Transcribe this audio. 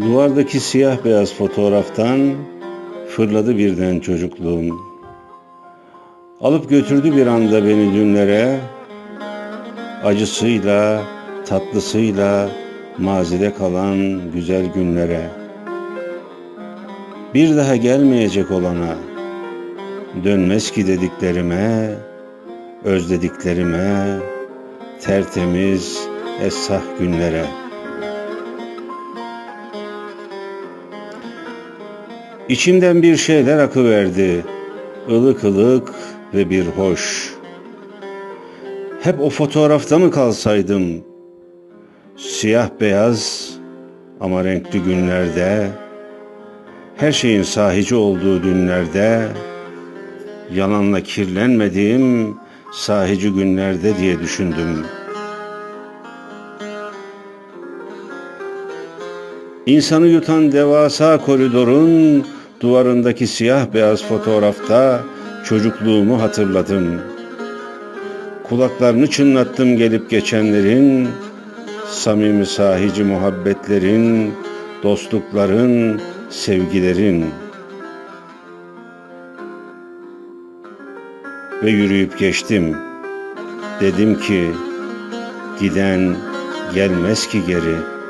Duvardaki siyah beyaz fotoğraftan fırladı birden çocukluğum. Alıp götürdü bir anda beni dünlere. Acısıyla, tatlısıyla mazide kalan güzel günlere. Bir daha gelmeyecek olana, dönmez ki dediklerime, özlediklerime, tertemiz, esah günlere. İçimden bir şeyler akıverdi, ılık ılık ve bir hoş. Hep o fotoğrafta mı kalsaydım? Siyah beyaz ama renkli günlerde, her şeyin sahici olduğu günlerde, yalanla kirlenmediğim sahici günlerde diye düşündüm. İnsanı yutan devasa koridorun duvarındaki siyah beyaz fotoğrafta çocukluğumu hatırladım. Kulaklarını çınlattım gelip geçenlerin, samimi sahici muhabbetlerin, dostlukların, sevgilerin. Ve yürüyüp geçtim. Dedim ki giden gelmez ki geri.''